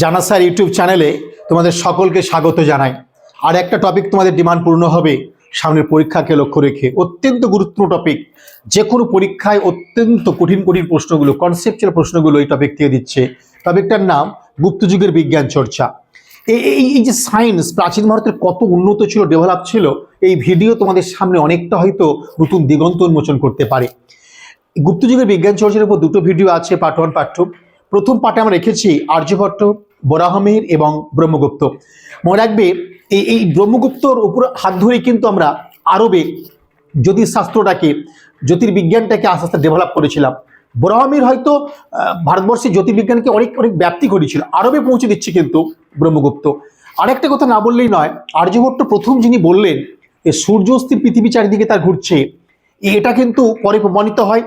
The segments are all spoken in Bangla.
জানা স্যার ইউটিউব চ্যানেলে তোমাদের সকলকে স্বাগত জানাই। আর একটা টপিক তোমাদের ডিমান্ড পূর্ণ হবে সামনের পরীক্ষাকে লক্ষ্য রেখে। অত্যন্ত গুরুত্বপূর্ণ টপিক যে কোনো পরীক্ষায় অত্যন্ত কঠিন কঠিন প্রশ্নগুলো কনসেপচুয়াল প্রশ্নগুলো এই টপিক থেকে দিচ্ছে। টপিকটার নাম গুপ্তযুগের বিজ্ঞান চর্চা। এই এই এই যে সায়েন্স প্রাচীন ভারতের কত উন্নত ছিল ডেভেলপ ছিল, এই ভিডিও তোমাদের সামনে অনেকটা হয়তো নতুন দিগন্ত উন্মোচন করতে পারে। গুপ্তযুগের বিজ্ঞান চর্চার উপর দুটো ভিডিও আছে পার্ট ওয়ান পার্ট টু প্রথম পার্টে আমরা রেখেছি আর্যভট্ট বরাহমের এবং ব্রহ্মগুপ্ত। মনে রাখবে, এই এই ব্রহ্মগুপ্তর উপর হাত ধরে কিন্তু আমরা আরবে জ্যোতিষশাস্ত্রটাকে জ্যোতির্বিজ্ঞানটাকে আস্তে আস্তে ডেভেলপ করেছিলাম। বরাহমির হয়তো ভারতবর্ষে জ্যোতির্বিজ্ঞানকে অনেক অনেক ব্যাপ্তি করেছিল। আরবে পৌঁছে দিচ্ছে কিন্তু ব্রহ্মগুপ্ত। আরেকটা কথা না বললেই নয় আর্যভট্ট প্রথম যিনি বললেন যে সূর্য অস্থির পৃথিবী চারিদিকে তার ঘুরছে এটা কিন্তু পরে প্রমাণিত হয়।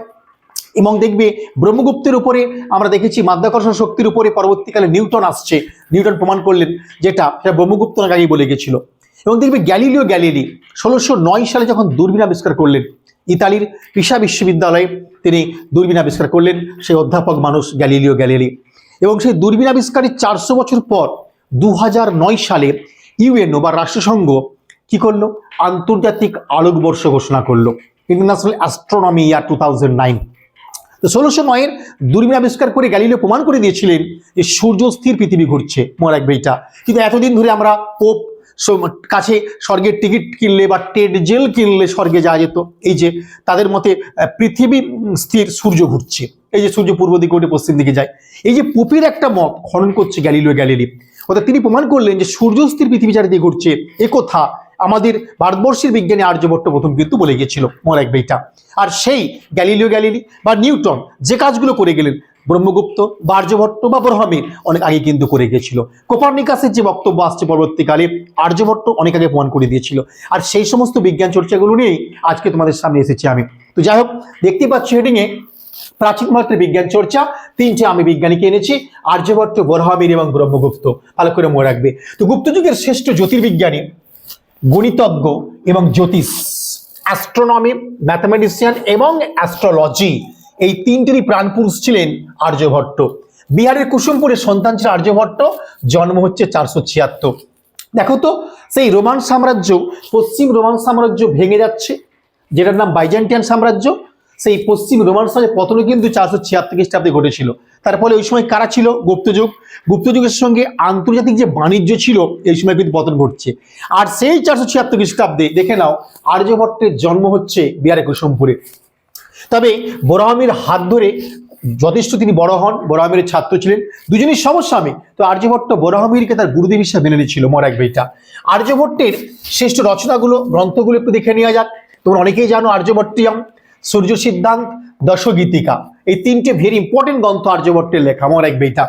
এবং দেখবে ব্রহ্মগুপ্তের উপরে আমরা দেখেছি মাধ্যাকর্ষণ শক্তির উপরে পরবর্তীকালে নিউটন আসছে। নিউটন প্রমাণ করলেন যেটা, সেটা ব্রহ্মগুপ্ত নাকি আগেই বলে গেছিল। এবং দেখবে গ্যালিলিও গ্যালিলি ষোলোশো নয় সালে যখন দূরবীন আবিষ্কার করলেন, ইতালির পিসা বিশ্ববিদ্যালয়ে তিনি দূরবীন আবিষ্কার করলেন, সেই অধ্যাপক মানুষ গ্যালিলিও গ্যালিলি। এবং সেই দূরবীন আবিষ্কারের চারশো বছর পর দু সালে ইউএনও বা রাষ্ট্রসংঘ কি করল? আন্তর্জাতিক আলোকবর্ষ ঘোষণা করল। International astronomy year two thousand nine. তো ষোলোশো নয়ের দূরবীন আবিষ্কার করে গ্যালিলিও প্রমাণ করে দিয়েছিলেন যে সূর্য স্থির পৃথিবী ঘুরছে, মনে রাখবে এটা কিন্তু এতদিন ধরে আমরা পোপ কাছে স্বর্গের টিকিট কিনলে বা টেড জেল কিনলে স্বর্গে যাওয়া যেত। এই যে তাদের মতে পৃথিবী স্থির সূর্য ঘুরছে। এই যে সূর্য পূর্ব দিকে উঠে পশ্চিম দিকে যায়। এই যে পোপের একটা মত খনন করছে গ্যালিলিও গ্যালিলি অর্থাৎ তিনি প্রমাণ করলেন যে সূর্য স্থির পৃথিবী চারিদিকে ঘুরছে। এ কথা আমাদের ভারতবর্ষের বিজ্ঞানী আর্যভট্ট প্রথম কিন্তু বলে গিয়েছিল মনে রাখবে এটা আর সেই গ্যালিলিও গ্যালিলি বা নিউটন যে কাজগুলো করে গেলেন, ব্রহ্মগুপ্ত বা আর্যভট্ট বা ব্রহ্মের অনেক আগে কিন্তু করে গিয়েছিল। কোপার্নিকাসের যে বক্তব্য আসছে পরবর্তীকালে আর্যভট্ট অনেক আগে প্রমাণ করে দিয়েছিল। আর সেই সমস্ত বিজ্ঞান চর্চাগুলো নিয়েই আজকে তোমাদের সামনে এসেছি আমি। তো যাই হোক, দেখতে পাচ্ছি হেডিংয়ে প্রাচীন ভারতের বিজ্ঞান চর্চা, তিনটে আমি বিজ্ঞানীকে এনেছি আর্যভট্ট বরহামির এবং ব্রহ্মগুপ্ত। ভালো করে মনে রাখবে। তো গুপ্তযুগের শ্রেষ্ঠ জ্যোতির্বিজ্ঞানী গণিতজ্ঞ এবং জ্যোতিষ অ্যাস্ট্রোনমি ম্যাথামেটিশিয়ান এবং অ্যাস্ট্রোলজি এই তিনটিরই প্রাণপুরুষ ছিলেন আর্যভট্ট বিহারের কুসুমপুরের সন্তান ছিল আর্যভট্ট জন্ম হচ্ছে চারশো ছিয়াত্তর। দেখো তো, সেই রোমান সাম্রাজ্য, পশ্চিম রোমান সাম্রাজ্য ভেঙে যাচ্ছে, যেটার নাম বাইজেন্টিয়ান সাম্রাজ্য সেই পশ্চিম রোমান সাম্রাজ্যের পতন কিন্তু চারশো ছিয়াত্তর খ্রিস্টাব্দে ঘটেছিল। তার ফলে ওই সময় কারা ছিল? গুপ্তযুগ গুপ্তযুগের সঙ্গে আন্তর্জাতিক যে বাণিজ্য ছিল, এই সময় কিন্তু পতন ঘটছে। আর সেই চারশো ছিয়াত্তর খ্রিস্টাব্দে, দেখে নাও, আর্যভট্টের জন্ম হচ্ছে বিহারে কুসুমপুরে তবে বরাহমির হাত ধরে যথেষ্ট তিনি বড় হন বরাহমির ছাত্র ছিলেন। দুজনই সমস্যামী তো আর্যভট্ট বরাহমিরকে তার গুরুদেব হিসাবে মেনে নিয়েছিল রাখবে এটা আর্যভট্টের শ্রেষ্ঠ রচনাগুলো, গ্রন্থগুলো একটু দেখে নেওয়া যাক। তোমরা অনেকেই জানো আর্যভট্টিয়াম। সূর্য সিদ্ধান্ত, দশগীতিকা। এই তিনটে ভেরি ইম্পর্টেন্ট গ্রন্থ আর্যভট্টের লেখা মনে রাখবে এটা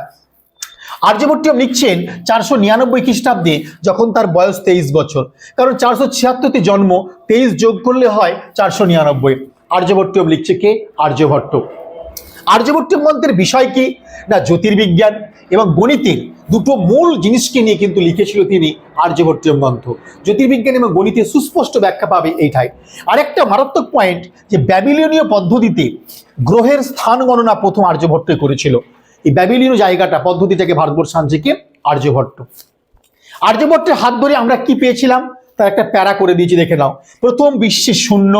আর্যভট্টিয়াম লিখছেন চারশো নিরানব্বই খ্রিস্টাব্দে, যখন তার বয়স তেইশ বছর। কারণ চারশো ছিয়াত্তরতে জন্ম, তেইশ যোগ করলে হয় চারশো নিরানব্বই। আর্যভট্টীয় লিখছে কে? আর্যভট্ট। আর্যভট্টের মধ্যের বিষয় কি? না, জ্যোতির্বিজ্ঞান এবং গণিতের দুটো মূল জিনিসকে নিয়ে কিন্তু লিখেছিল তিনি আর্যভট্টিয়ম গ্রন্থ জ্যোতির্বিজ্ঞান এবং গণিতের সুস্পষ্ট ব্যাখ্যা পাবে এইটাই। আরেকটা মারাত্মক পয়েন্ট যে ব্যাবিলিয়নীয় পদ্ধতিতে গ্রহের স্থান গণনা প্রথম আর্যভট্ট করেছিল। এই ব্যাবিলিয়নীয় জায়গাটা, পদ্ধতিটাকে ভারতবর্ষ আনছে আর্যভট্ট। আর্যভট্টের হাত ধরে আমরা কি পেয়েছিলাম? তার একটা প্যারা করে দিয়েছি, দেখে নাও। প্রথম বিশ্বে শূন্য,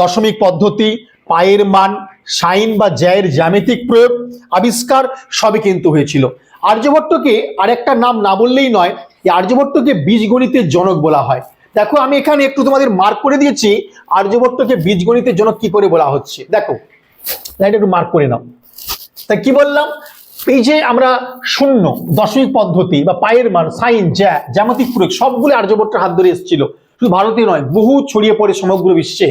দশমিক পদ্ধতি, পায়ের মান সাইন বা জ্যায়ের জ্যামিতিক প্রয়োগ আবিষ্কার সবই কিন্তু হয়েছিল। আর্যভট্টকে আরেকটা নাম না বললেই নয়, এই আর্যভট্টকে বীজগণিতের জনক বলা হয়। দেখো, আমি এখানে একটু তোমাদের মার্ক করে দিয়েছি, আর্যভট্টকে বীজগণিতের জনক কি করে বলা হচ্ছে? দেখো একটু মার্ক করে নাও। তা কি বললাম? এই যে আমরা শূন্য, দশমিক পদ্ধতি বা পায়ের মান, সাইন, জ্যা, জ্যামিতিক প্রয়োগ, সবগুলো আর্যভট্টের হাত ধরে এসেছিল। শুধু ভারতে নয়, বহু ছড়িয়ে পড়ে সমগ্র বিশ্বে।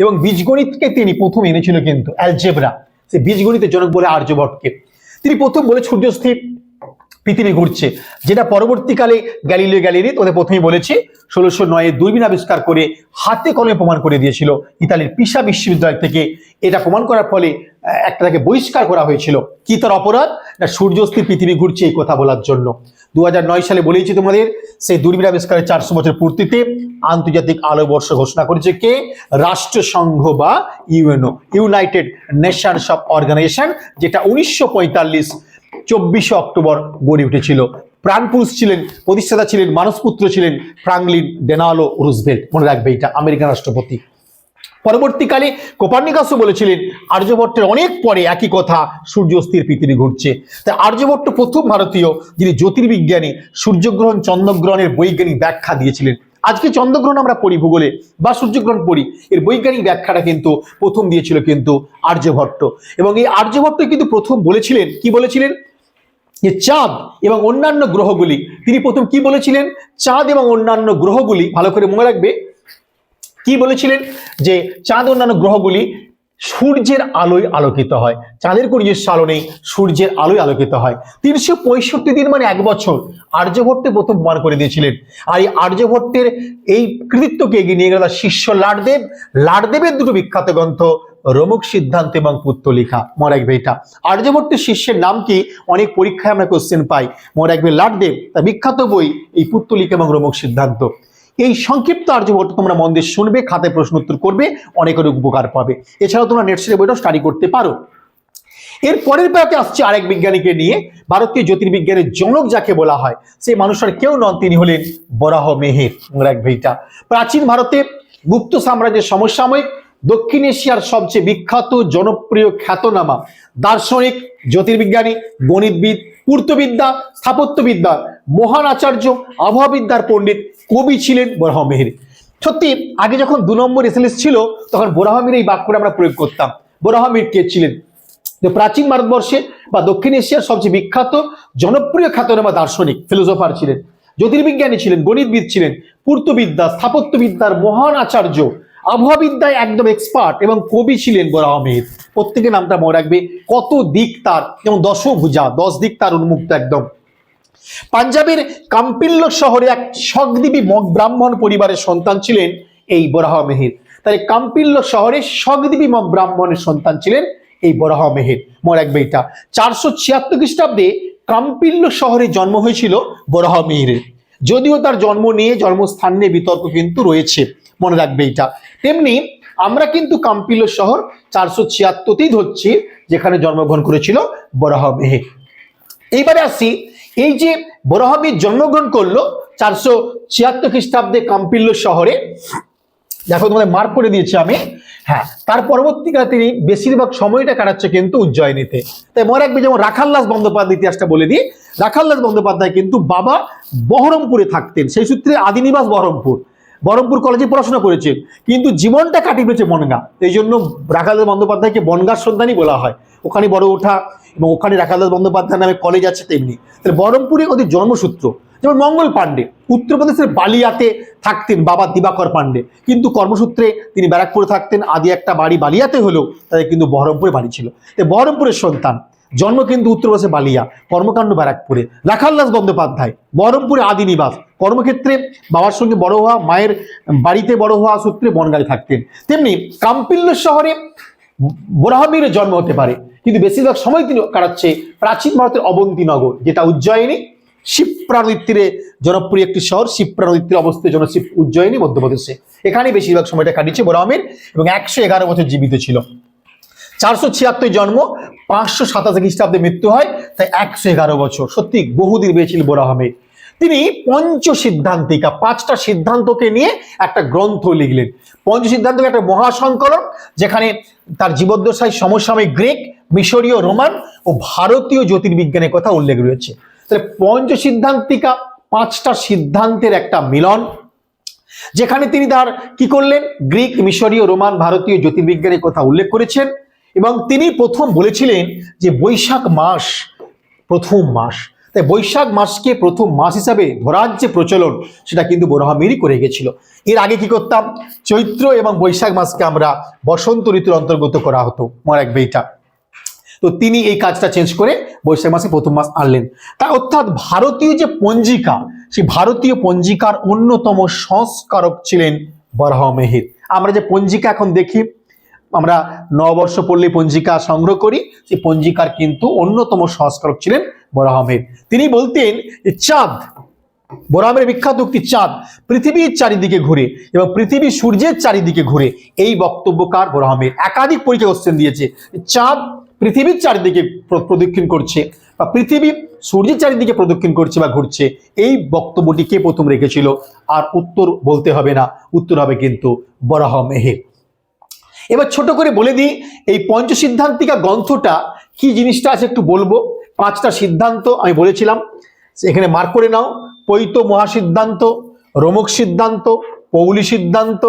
এবং বীজগণিতকে তিনি প্রথম এনেছিল কিন্তু অ্যালজেব্রা সে বীজগণিতের জনক বলে আর্যভট্টকে তিনি প্রথম বলে সূর্যস্থির। পৃথিবী ঘুরছে, যেটা পরবর্তীকালে গ্যালিলিও গ্যালিলি তোদের প্রথমেই বলেছি, ষোলোশো নয়ে দূরবীন আবিষ্কার করে হাতে কলমে প্রমাণ করে দিয়েছিল, ইতালির পিসা বিশ্ববিদ্যালয় থেকে। এটা প্রমাণ করার ফলে একটা তাকে বহিষ্কার করা হয়েছিল। কি তার অপরাধ? না, সূর্যস্থির পৃথিবী ঘুরছে এই কথা বলার জন্য। দু হাজার নয় সালে বলেইছি তোমাদের, সেই দূরবীন আবিষ্কারের চারশো বছর পূর্তিতে আন্তর্জাতিক আলোবর্ষ ঘোষণা করেছে কে? রাষ্ট্রসংঘ বা UNO united nations of organization যেটা উনিশশো পঁয়তাল্লিশ চব্বিশে অক্টোবর গড়ে উঠেছিল। প্রাণপুরুষ ছিলেন, প্রতিষ্ঠাতা ছিলেন, মানসপুত্র ছিলেন ফ্রাঙ্কলিন ডেনালো রুজভেল্ট। মনে রাখবে এটা আমেরিকান রাষ্ট্রপতি। পরবর্তীকালে কোপার্নিকাসও বলেছিলেন, আর্যভট্টের অনেক পরে একই কথা, সূর্য স্থির পৃথিবী ঘুরছে। তাই আর্যভট্ট প্রথম ভারতীয়, যিনি জ্যোতির্বিজ্ঞানী সূর্যগ্রহণ, চন্দ্রগ্রহণের বৈজ্ঞানিক ব্যাখ্যা দিয়েছিলেন। আজকে চন্দ্রগ্রহণ আমরা পড়ি ভূগোলে, বা সূর্যগ্রহণ পড়ি। এর বৈজ্ঞানিক ব্যাখ্যাটা কিন্তু প্রথম দিয়েছিল কিন্তু আর্যভট্ট এবং এই আর্যভট্ট কিন্তু প্রথম বলেছিলেন, কি বলেছিলেন? যে চাঁদ এবং অন্যান্য গ্রহগুলি, তিনি প্রথম কি বলেছিলেন? চাঁদ এবং অন্যান্য গ্রহগুলি, ভালো করে মনে রাখবে। কি বলেছিলেন? যে চাঁদ, অন্যান্য গ্রহগুলি সূর্যের আলোয় আলোকিত হয়। চাঁদের আলো নেই সূর্যের আলোয় আলোকিত হয়। তিনশো পঁয়ষট্টি দিন মানে এক বছর। আর্যভট্টে প্রথম প্রমাণ করে দিয়েছিলেন। আর এই আর্যভট্টের এই কৃতিত্বকে এগিয়ে নিয়ে গেল শিষ্য লাডদেব লাডদেবের দুটো বিখ্যাত গ্রন্থ, রমুক সিদ্ধান্ত এবং পুত্তলিখা। মনে রাখবে এটা। আর্যভট্টের শিষ্যের নাম কি? অনেক পরীক্ষায় আমরা কোশ্চেন পাই। মনে রাখবে লাডদেব তার বিখ্যাত বই এই পুত্তলিকা এবং রমুক সিদ্ধান্ত। এই সংক্ষিপ্ত আর্যভট্ট তোমরা মন দিয়ে শুনবে, খাতে প্রশ্ন উত্তর করবে, অনেকের উপকার পাবে। এছাড়াও তোমরা নেটসের বইটাও স্টাডি করতে পারো। এর পরের পাতে আসছে আরেক বিজ্ঞানীকে নিয়ে, ভারতীয় জ্যোতির্বিজ্ঞানের জনক যাকে বলা হয়, সেই মানুষের কেউ নন, তিনি হলেন বরাহ মেহের এক ভেইটা। প্রাচীন ভারতে গুপ্ত সাম্রাজ্যের সমসাময়িক দক্ষিণ এশিয়ার সবচেয়ে বিখ্যাত, জনপ্রিয় খ্যাতনামা দার্শনিক, জ্যোতির্বিজ্ঞানী, গণিতবিদ পূর্তবিদ্যা স্থাপত্যবিদ্যা, মহান আচার্য আবহাওয়াবিদ্যার পণ্ডিত কবি ছিলেন বরাহ মেহের। সত্যি, আগে যখন দু নম্বর এসএলএস ছিল, তখন বোরাহামির এই বাক্যটা আমরা প্রয়োগ করতাম। বোরাহামির কে ছিলেন? প্রাচীন ভারতবর্ষে বা দক্ষিণ এশিয়ার সবচেয়ে বিখ্যাত, জনপ্রিয় খ্যাতনামা দার্শনিক ফিলোসফার ছিলেন, জ্যোতির্বিজ্ঞানী ছিলেন, গণিতবিদ ছিলেন পূর্তবিদ্যা স্থাপত্যবিদ্যার মহান আচার্য আবহাওয়াবিদ্যায় একদম এক্সপার্ট এবং কবি ছিলেন বোরা আহমেদ। প্রত্যেকের নামটা মনে রাখবে, কত দিক তার, যেমন দশভুজা, দশ দিক তার উন্মুক্ত একদম। পাঞ্জাবের কাম্পিল্য শহরে এক মগ ব্রাহ্মণ পরিবারের সন্তান ছিলেন এই বরাহ মেহের তাই কাম্পিল্য শহরে মগ ব্রাহ্মণের সন্তান ছিলেন এই বরাহ মেহের মনে রাখবে এটা। চারশো ছিয়াত্তর খ্রিস্টাব্দে কাম্পিল্য শহরে জন্ম হয়েছিল বরাহ মেহেরের যদিও তার জন্ম নিয়ে জন্মস্থান নিয়ে বিতর্ক কিন্তু রয়েছে। মনে রাখবে এটা। তেমনি আমরা কিন্তু কাম্পিল্য শহর চারশো ছিয়াত্তরতেই ধরছি, যেখানে জন্মগ্রহণ করেছিল বরাহ মেহের এইবারে আসি, এই যে বরাহমির জন্মগ্রহণ করল চারশো ছিয়াত্তর খ্রিস্টাব্দে কাম্পিল্য শহরে, দেখো তোমাদের মার্ক করে দিয়েছি আমি। হ্যাঁ তার পরবর্তীকালে তিনি বেশিরভাগ সময়টা কাটাচ্ছে কিন্তু উজ্জয়িনীতে। তাই মনে রাখবে যেমন রাখালদাস বন্দ্যোপাধ্যায় ইতিহাসটা বলে দিই রাখাল্লাস বন্দ্যোপাধ্যায় কিন্তু বাবা বহরমপুরে থাকতেন, সেই সূত্রে আদিনিবাস বহরমপুর। বহরমপুর কলেজে পড়াশোনা করেছেন কিন্তু জীবনটা কাটিয়েছে বনগা। এই জন্য রাখালদাস বন্দ্যোপাধ্যায়কে বনগার সন্ধানই বলা হয়। ওখানে বড় ওঠা এবং ওখানে রাখালদাস বন্দ্যোপাধ্যায় নামে কলেজ আছে তেমনি। তাহলে বহরমপুরে ওদের জন্মসূত্র। যেমন মঙ্গল পাণ্ডে। উত্তরপ্রদেশের বালিয়াতে থাকতেন বাবা দিবাকর পাণ্ডে। কিন্তু কর্মসূত্রে তিনি ব্যারাকপুরে থাকতেন। আদি একটা বাড়ি বালিয়াতে হলেও তাদের কিন্তু বহরমপুরে বাড়ি ছিল। তাই বহরমপুরের সন্তান। জন্ম কিন্তু উত্তরপ্রদেশে বালিয়া, কর্মকাণ্ড ব্যারাকপুরে। রাখালদাস বন্দ্যোপাধ্যায়, বহরমপুরে আদি নিবাস। কর্মক্ষেত্রে বাবার সঙ্গে বড় হওয়া, মায়ের বাড়িতে বড় হওয়া সূত্রে বনগাঁয় থাকতেন। তেমনি কাম্পিল্য শহরে বোরাহমির জন্ম হতে পারে। কিন্তু বেশিরভাগ সময় তিনি কাটাচ্ছে প্রাচীন ভারতের অবন্তীনগর, যেটা উজ্জয়িনী শিপ্রা নদীর তীরে জনপ্রিয় একটি শহর শিপ্রা নদীর তীরে অবস্থিত জনশিপ উজ্জয়িনী, মধ্যপ্রদেশে। এখানে বেশিরভাগ সময়টা কাটিয়েছে বোরাহমির এবং একশো এগারো বছর জীবিত ছিল। চারশো ছিয়াত্তর জন্ম, পাঁচশো সাতাশি খ্রিস্টাব্দে মৃত্যু হয়, তাই একশো এগারো বছর। সত্যি বহুদিন বেঁচেছিল বোরা আহমেদ তিনি পঞ্চ সিদ্ধান্তিকা পাঁচটা সিদ্ধান্তকে নিয়ে একটা গ্রন্থ লিখলেন। পঞ্চ সিদ্ধান্তকে একটা মহাসংকলন, যেখানে তার জীবদ্দশায় সমসাময়িক গ্রিক, মিশরীয়, রোমান ও ভারতীয় জ্যোতির্বিজ্ঞানের কথা উল্লেখ রয়েছে। তাহলে পঞ্চ সিদ্ধান্তিকা পাঁচটা সিদ্ধান্তের একটা মিলন, যেখানে তিনি তার কি করলেন? গ্রিক, মিশরীয়, রোমান, ভারতীয় জ্যোতির্বিজ্ঞানের কথা উল্লেখ করেছেন। এবং তিনি প্রথম বলেছিলেন যে বৈশাখ মাস প্রথম মাস। তাই বৈশাখ মাসকে প্রথম মাস হিসাবে ধরার যে প্রচলন সেটা কিন্তু বরহামিরই করে গেছিল। এর আগে কি করতাম? চৈত্র এবং বৈশাখ মাসকে আমরা বসন্ত ঋতুর অন্তর্গত করা হতো মনে রাখবে এটা তো তিনি এই কাজটা চেঞ্জ করে বৈশাখ মাসে প্রথম মাস আনলেন। তা অর্থাৎ ভারতীয় যে পঞ্জিকা, সেই ভারতীয় পঞ্জিকার অন্যতম সংস্কারক ছিলেন বরাহ মেহির। আমরা যে পঞ্জিকা এখন দেখি আমরা নববর্ষ পড়লে পঞ্জিকা সংগ্রহ করি। সেই পঞ্জিকার কিন্তু অন্যতম সংস্কারক ছিলেন বরাহ মেহির তিনি বলতেন যে চাঁদ বোরামের বিখ্যাত উক্তি চাঁদ, পৃথিবীর চারিদিকে ঘুরে এবং পৃথিবী সূর্যের চারিদিকে ঘুরে এই বক্তব্যকার বোরামের একাধিক পরীক্ষা কোশ্চেন দিয়েছে। চাঁদ পৃথিবীর চারিদিকে প্রদক্ষিণ করছে বা পৃথিবী সূর্যের চারিদিকে প্রদক্ষিণ করছে বা ঘুরছে, এই বক্তব্যটি কে প্রথম রেখেছিল? আর উত্তর বলতে হবে না, উত্তর হবে কিন্তু বরাহ মেহের এবার ছোট করে বলে দিই, এই পঞ্চসিদ্ধান্তিকা গ্রন্থটা কি জিনিসটা আছে একটু বলব? পাঁচটা সিদ্ধান্ত আমি বলেছিলাম। এখানে মার্ক করে নাও। পৈত মহাসিদ্ধান্ত, রোমক সিদ্ধান্ত, পৌলি সিদ্ধান্ত,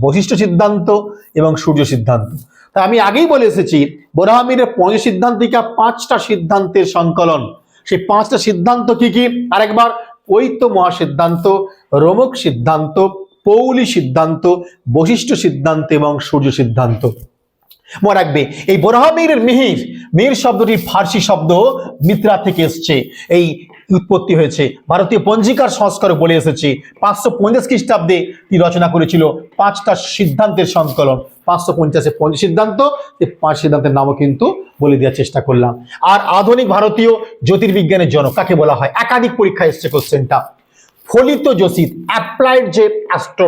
বশিষ্ঠ সিদ্ধান্ত এবং সূর্য সিদ্ধান্ত। তা আমি আগেই বলে এসেছি বোরাহামিরের পঞ্চসিদ্ধান্তিকা পাঁচটা সিদ্ধান্তের সংকলন। সেই পাঁচটা সিদ্ধান্ত কি কি? আরেকবার, পৈত মহাসিদ্ধান্ত, রোমক সিদ্ধান্ত পৌলি সিদ্ধান্ত, বশিষ্ঠ সিদ্ধান্ত এবং সূর্য সিদ্ধান্ত। মনে রাখবে, এই বোরাহামিরের মিহির মিহির শব্দটি ফার্সি শব্দ মিত্রা থেকে এসছে। এই উৎপত্তি হয়েছে, ভারতীয় পঞ্জিকার সংস্কার বলে এসেছে। পাঁচশো পঞ্চাশ খ্রিস্টাব্দে তিনি রচনা করেছিল? পাঁচটা সিদ্ধান্তের সংকলন। পাঁচশো পঞ্চাশে পঞ্চ সিদ্ধান্ত পাঁচ সিদ্ধান্তের নামও কিন্তু বলে দেওয়ার চেষ্টা করলাম। আর আধুনিক ভারতীয় জ্যোতির্বিজ্ঞানের জনক, কাকে বলা হয়? একাধিক পরীক্ষা এসছে কোশ্চেনটা ফলিত জ্যোতিষ অ্যাপ্লাইড যে অ্যাস্ট্রো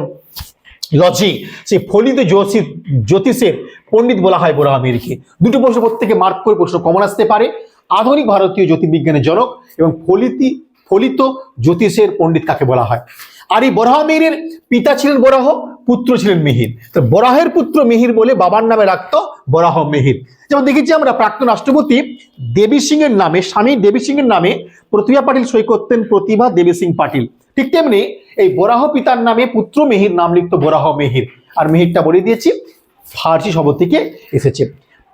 লজি সেই ফলিত জ্যোতিষ, জ্যোতিষের পণ্ডিত বলা হয় বোরা আমিরকে। দুটো প্রশ্ন প্রত্যেকে মার্ক করে প্রশ্ন কমন আসতে পারে। আধুনিক ভারতীয় জ্যোতির্বিজ্ঞানের জনক এবং ফলিতি, ফলিত জ্যোতিষের পণ্ডিত কাকে বলা হয়? আর এই বরাহ মিহিরের পিতা ছিলেন বরাহ, পুত্র ছিলেন মিহির। তো বরাহের পুত্র মিহির বলে বাবার নামে রাখত বরাহ মিহির। যেমন দেখেছি আমরা প্রাক্তন রাষ্ট্রপতি দেবী সিং এর নামে, স্বামী দেবী সিং এর নামে প্রতিভা পাটিল সই করতেন প্রতিভা দেবী সিং পাটিল। ঠিক তেমনি এই বরাহ পিতার নামে পুত্র মেহির নাম লিখত বরাহ মেহির। আর মেহিরটা বলে দিয়েছি, ফার্সি শব্দ থেকে এসেছে।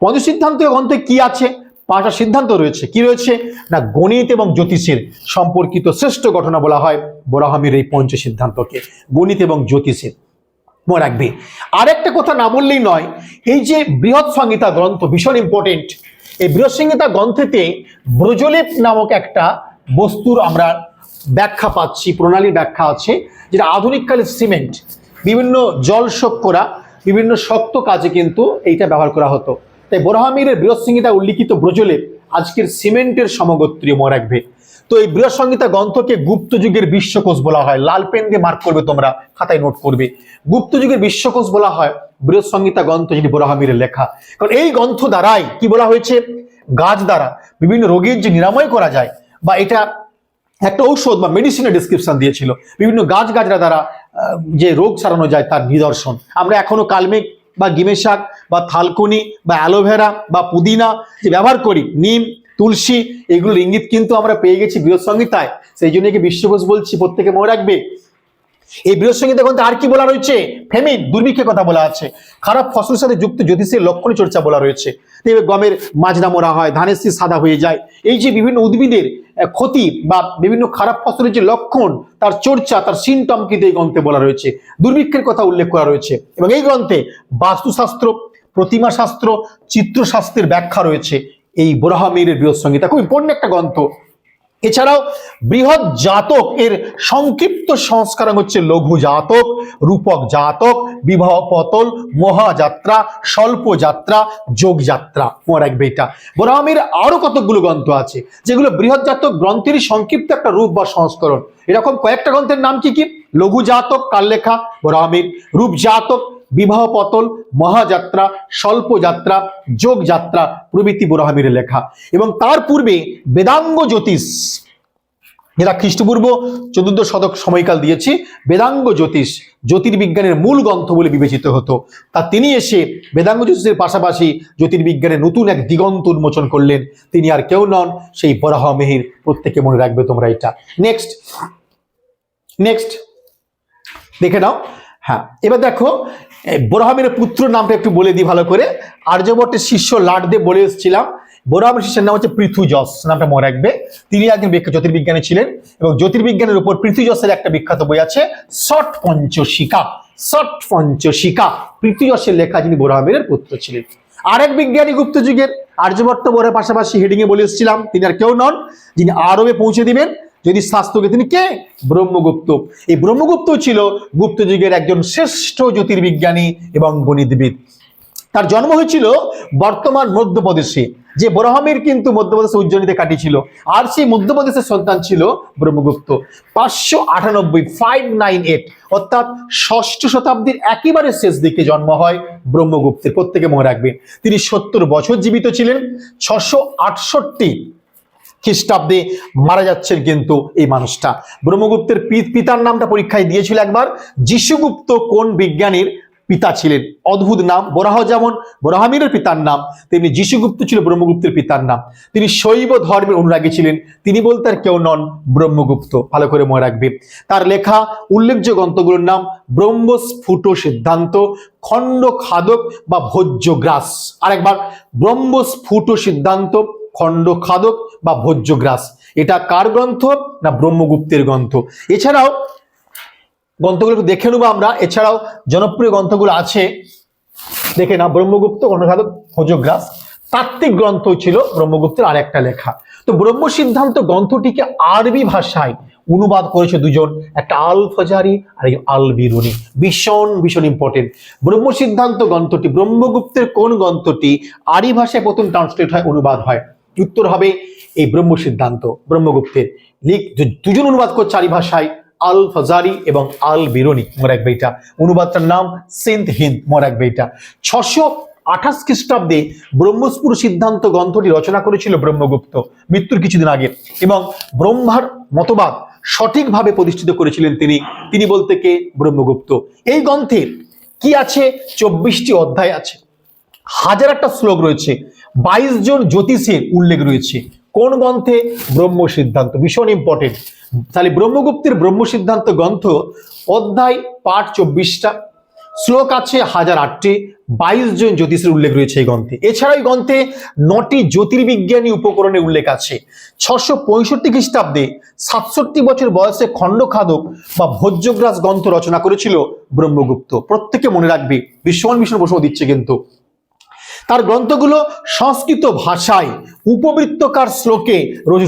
পঞ্চসিদ্ধান্ত গ্রন্থে কি আছে? পাঁচটা সিদ্ধান্ত রয়েছে। কি রয়েছে? না, গণিত এবং জ্যোতিষের সম্পর্কিত শ্রেষ্ঠ ঘটনা বলা হয় বরাহামির এই পঞ্চ সিদ্ধান্তকে। গণিত এবং জ্যোতিষের। মনে রাখবে, আরেকটা কথা না বললেই নয়, এই যে বৃহৎ সংহিতা গ্রন্থ, ভীষণ ইম্পর্টেন্ট এই বৃহৎ সংহিতা গ্রন্থেতে ব্রজলেপ নামক একটা বস্তুর আমরা ব্যাখ্যা পাচ্ছি, প্রণালীর ব্যাখ্যা আছে, যেটা আধুনিককালের সিমেন্ট, বিভিন্ন জল শোক করা বিভিন্ন শক্ত কাজে কিন্তু এইটা ব্যবহার করা হতো। তাই বরহামিরের বৃহৎ সংহিতা উল্লিখিত ব্রজলেপ আজকের সিমেন্টের সমগোত্রীয় মনে রাখবে তো এই বৃহৎ সংহিতা গ্রন্থকে গুপ্ত যুগের বিশ্বকোষ বলা হয়। লাল পেন দিয়ে মার্ক করবে তোমরা, খাতায় নোট করবে। গুপ্ত যুগের বিশ্বকোষ বলা হয় বৃহৎ সংহিতা গ্রন্থ যেটি বরাহামিরের লেখা। কারণ এই গ্রন্থ দ্বারাই কি বলা হয়েছে? গাছ দ্বারা বিভিন্ন রোগের যে নিরাময় করা যায় বা এটা একটা ঔষধ বা মেডিসিনের ডিসক্রিপশন দিয়েছিল। বিভিন্ন গাছ গাছরা দ্বারা যে রোগ সারানো যায় তার নিদর্শন। আমরা এখনও কালমেঘ বা গিমে শাক বা থালকুনি বা অ্যালোভেরা বা পুদিনা যে ব্যবহার করি, নিম, তুলসী, এগুলোর ইঙ্গিত কিন্তু আমরা পেয়ে গেছি বৃহৎ সংহিতায় সেই জন্য কি বিশ্বকোষ বলছি, প্রত্যেকে মনে রাখবে এই বৃহৎ সংহিতা গ্রন্থে আর কি বলা রয়েছে? ফেমিন, দুর্ভিক্ষের কথা বলা আছে। খারাপ ফসলের সাথে যুক্ত জ্যোতিষের লক্ষণ চর্চা বলা রয়েছে। গমের মাজনা মরা হয়, ধানের শীষ সাদা হয়ে যায়। এই যে বিভিন্ন উদ্ভিদের ক্ষতি বা বিভিন্ন খারাপ ফসলের যে লক্ষণ, তার চর্চা, তার সিমটম কিন্তু এই গ্রন্থে বলা রয়েছে। দুর্ভিক্ষের কথা উল্লেখ করা রয়েছে। এবং এই গ্রন্থে বাস্তুশাস্ত্র প্রতিমা শাস্ত্র চিত্রশাস্ত্রের ব্যাখ্যা রয়েছে। এই বোরাহামিরের বৃহৎ সংহিতা খুব ইম্পর্টেন্ট একটা গ্রন্থ। এছাড়াও বৃহৎ জাতক এর সংক্ষিপ্ত সংস্কার হচ্ছে লঘু জাতক, রূপক জাতক, বিবাহ পতল মহাযাত্রা স্বল্প যাত্রা যোগ যাত্রা মনে রাখবে এটা। বরামির আরও কতগুলো গ্রন্থ আছে, যেগুলো বৃহৎ জাতক গ্রন্থেরই সংক্ষিপ্ত একটা রূপ বা সংস্করণ। এরকম কয়েকটা গ্রন্থের নাম কি কি? লঘু জাতক কার লেখা বরামির রূপ জাতক বিবাহ পতল মহাযাত্রা স্বল্প যাত্রা যোগ যাত্রা প্রভৃতি বোরাহামির লেখা। এবং তার পূর্বে বেদাঙ্গ জ্যোতিষ। যেটা খ্রিস্টপূর্ব, চতুর্থ শতক সময়কাল দিয়েছি। বেদাঙ্গ জ্যোতিষ, জ্যোতির্বিজ্ঞানের মূল গ্রন্থ বলে বিবেচিত হতো। তা তিনি এসে বেদাঙ্গ জ্যোতিষের পাশাপাশি জ্যোতির্বিজ্ঞানের নতুন এক দিগন্ত উন্মোচন করলেন। তিনি আর কেউ নন, সেই বরাহ মেহির প্রত্যেকে মনে রাখবে তোমরা এটা। নেক্সট নেক্সট দেখে নাও। হ্যাঁ এবার দেখো বোরহামের পুত্র নামটা একটু বলে দিই ভালো করে। আর্যভট্টের শিষ্য লাটদেব বলে এসেছিলাম। বোরহামের শিষ্যের নাম হচ্ছে পৃথুযশ, নামটা মনে রাখবে। তিনি একজন বিখ্যাত জ্যোতির্বিজ্ঞানী ছিলেন এবং জ্যোতির্বিজ্ঞানের উপর পৃথুযশের একটা বিখ্যাত বই আছে শট পঞ্চশিকা। শট পঞ্চশিকা, পৃথুযশের লেখা যিনি বোরহামের পুত্র ছিলেন। আরেক বিজ্ঞানী গুপ্ত যুগের, আর্যভট্ট বোরের পাশাপাশি হেডিংয়ে বলে এসেছিলাম, তিনি আর কেউ নন, যিনি আরবে পৌঁছে দিবেন। যদি শাস্ত্রকে, তিনি কে? ব্রহ্মগুপ্ত। এই ব্রহ্মগুপ্ত ছিল গুপ্ত যুগের একজন শ্রেষ্ঠ জ্যোতির্বিজ্ঞানী এবং গণিতবিদ। তার জন্ম হয়েছিল বর্তমান মধ্যপ্রদেশে। যে বরাহমির কিন্তু মধ্যপ্রদেশে উজ্জয়নীতে কাটিয়েছিল। আর সেই মধ্যপ্রদেশের সন্তান ছিল ব্রহ্মগুপ্ত। পাঁচশো আটানব্বই ফাইভ নাইন এইট অর্থাৎ ষষ্ঠ শতাব্দীর একেবারে শেষ দিকে জন্ম হয় ব্রহ্মগুপ্তের। প্রত্যেকে মনে রাখবে, তিনি সত্তর বছর জীবিত ছিলেন, ছশো আটষট্টি খ্রিস্টাব্দে মারা যাচ্ছেন কিন্তু এই মানুষটা। ব্রহ্মগুপ্তের পিতার নামটা পরীক্ষায় দিয়েছিল একবার। যিশুগুপ্ত কোন বিজ্ঞানীর পিতা ছিলেন? অদ্ভুত নাম বরাহ যেমন বরাহামিরের পিতার নাম, তেমনি যিশুগুপ্ত ছিল ব্রহ্মগুপ্তের পিতার নাম। তিনি শৈব ধর্মের অনুরাগী ছিলেন। তিনি বলতে আর কেউ নন ব্রহ্মগুপ্ত। ভালো করে মনে রাখবে। তার লেখা, উল্লেখযোগ্য গ্রন্থগুলোর নাম ব্রহ্মস্ফুট সিদ্ধান্ত, খণ্ড খাদক বা ভোজ্যগ্রাস আরেকবার ব্রহ্মস্ফুট সিদ্ধান্ত খণ্ড খাদক বা ভোজ্যগ্রাস এটা কার গ্রন্থ না ব্রহ্মগুপ্তের গ্রন্থ? এছাড়াও গ্রন্থগুলো একটু দেখে নেব আমরা। এছাড়াও জনপ্রিয় গ্রন্থগুলো আছে। দেখে না ব্রহ্মগুপ্ত, খণ্ডখাদক ভোজগ্রাস তাত্ত্বিক গ্রন্থ ছিল ব্রহ্মগুপ্তের আরেকটা লেখা। তো ব্রহ্ম সিদ্ধান্ত গ্রন্থটিকে আরবি ভাষায় অনুবাদ করেছে দুজন, একটা আল ফজারি আর আল বিরুনি। ভীষণ ভীষণ ইম্পর্টেন্ট ব্রহ্ম সিদ্ধান্ত গ্রন্থটি, ব্রহ্মগুপ্তের কোন গ্রন্থটি আরবি ভাষায় প্রথম ট্রান্সলেট হয়, অনুবাদ হয়? উত্তর হবে এই ব্রহ্ম সিদ্ধান্ত ব্রহ্মগুপ্তের লিখ দুজন অনুবাদ করছে আরবি ভাষায়, আল ফজারি এবং আল বিরনি মনে রাখবে এটা অনুবাদটার নাম সিন্ধ হিন্দ মনে রাখবে এটা ছশো আঠাশ খ্রিস্টাব্দে ব্রহ্মস্পুর সিদ্ধান্ত গ্রন্থটি রচনা করেছিল ব্রহ্মগুপ্ত, মৃত্যুর কিছুদিন আগে। এবং ব্রহ্মার মতবাদ সঠিকভাবে প্রতিষ্ঠিত করেছিলেন তিনি। তিনি বলতে কে? ব্রহ্মগুপ্ত। এই গ্রন্থে কি আছে? চব্বিশটি অধ্যায় আছে। হাজার একটা শ্লোক রয়েছে। বাইশ জন জ্যোতিষের উল্লেখ রয়েছে। কোন গ্রন্থে ব্রহ্ম সিদ্ধান্ত? ভীষণ ইম্পর্টেন্ট তাহলে ব্রহ্মগুপ্তের ব্রহ্ম সিদ্ধান্ত গ্রন্থ অধ্যায় পাঠ চব্বিশটা, শ্লোক আছে হাজার আটটি, বাইশ জন জ্যোতিষের উল্লেখ রয়েছে এই গ্রন্থে। এছাড়া এই গ্রন্থে নটি জ্যোতির্বিজ্ঞানী উপকরণের উল্লেখ আছে। ছশো পঁয়ষট্টি খ্রিস্টাব্দে সাতষট্টি বছর বয়সে খণ্ডখাদক বা ভোজ্যগ্রাস গ্রন্থ রচনা করেছিল ব্রহ্মগুপ্ত। প্রত্যেকে মনে রাখবে, ভীষণ ভীষণ প্রশ্ন দিচ্ছে কিন্তু। তার গ্রন্থগুলো সংস্কৃত ভাষায় উপবৃত্তকার শ্লোকে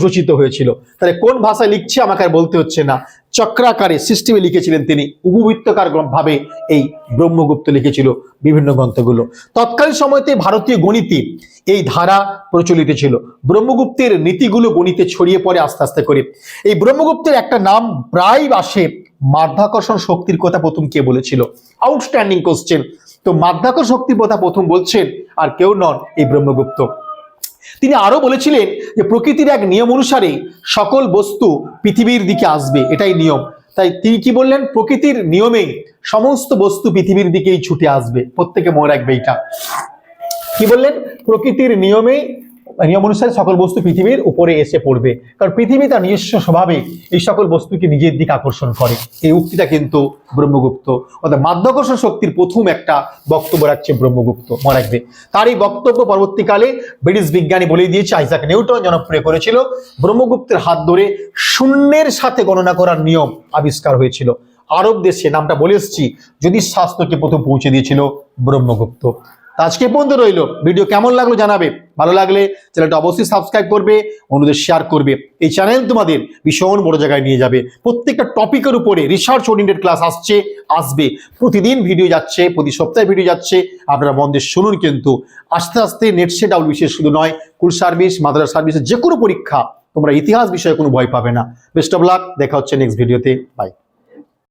রচিত হয়েছিল। তাহলে কোন ভাষায় লিখছে আমাকে আর বলতে হচ্ছে না। চক্রাকারে সিস্টেমে লিখেছিলেন তিনি। উপবৃত্তকার ভাবে এই ব্রহ্মগুপ্ত লিখেছিল বিভিন্ন গ্রন্থগুলো। তৎকালীন সময়তে ভারতীয় গণিতে এই ধারা প্রচলিত ছিল। ব্রহ্মগুপ্তের নীতিগুলো গণিতে ছড়িয়ে পড়ে আস্তে আস্তে করে। এই ব্রহ্মগুপ্তের একটা নাম প্রায় আসে মাধ্যাকর্ষণ শক্তির কথা প্রথম কে বলেছিল। Outstanding question. তো মাধ্যাকর শক্তি কথা প্রথম বলছেন, আর কেউ নন এই ব্রহ্মগুপ্ত। তিনি আরও বলেছিলেন যে প্রকৃতির এক নিয়ম অনুসারে সকল বস্তু পৃথিবীর দিকে আসবে, এটাই নিয়ম। তাই তিনি কি বললেন? প্রকৃতির নিয়মে সমস্ত বস্তু পৃথিবীর দিকেই ছুটে আসবে, প্রত্যেকে মনে রাখবে এটা। কি বললেন? প্রকৃতির নিয়মে নিয়ম অনুসারে সকল বস্তু পৃথিবীর উপরে এসে পড়বে। কারণ পৃথিবী তার নিজস্ব স্বভাবে এই সকল বস্তুকে নিজের দিকে আকর্ষণ করে। এই উক্তিটা কিন্তু ব্রহ্মগুপ্ত। অর্থাৎ মাধ্যাকর্ষণ শক্তির প্রথম একটা বক্তব্য রাখছে ব্রহ্মগুপ্ত। মনে রাখবে। তার এই বক্তব্য পরবর্তীকালে ব্রিটিশ বিজ্ঞানী বলে দিয়েছে, আইজাক নিউটন জনপ্রিয় করেছিল। ব্রহ্মগুপ্তের হাত ধরে শূন্যের সাথে গণনা করার নিয়ম আবিষ্কার হয়েছিল। আরব দেশে, নামটা বলে এসেছি, যদি শাস্ত্রকে প্রথম পৌঁছে দিয়েছিল ব্রহ্মগুপ্ত। তা আজকে পর্যন্ত রইল। ভিডিও কেমন লাগল জানাবে। ভালো লাগলে চ্যানেলটা অবশ্যই সাবস্ক্রাইব করবে, অন্যদের শেয়ার করবে। এই চ্যানেল তোমাদের ভীষণ বড় জায়গায় নিয়ে যাবে। প্রত্যেকটা টপিকের উপরে রিসার্চ ওরিয়েন্টেড ক্লাস আসছে, আসবে। প্রতিদিন ভিডিও যাচ্ছে, প্রতি সপ্তাহে ভিডিও যাচ্ছে। আপনারা দিয়ে শুনুন কিন্তু। আস্তে আস্তে নেট সেট আউট বিশেষ শুধু নয় কুল সার্ভিস মাদ্রাস সার্ভিসের যে কোনো পরীক্ষা, তোমরা ইতিহাস বিষয়ে কোনো ভয় পাবে না। বেস্ট অফ লাক দেখা হচ্ছে নেক্সট ভিডিওতে বাই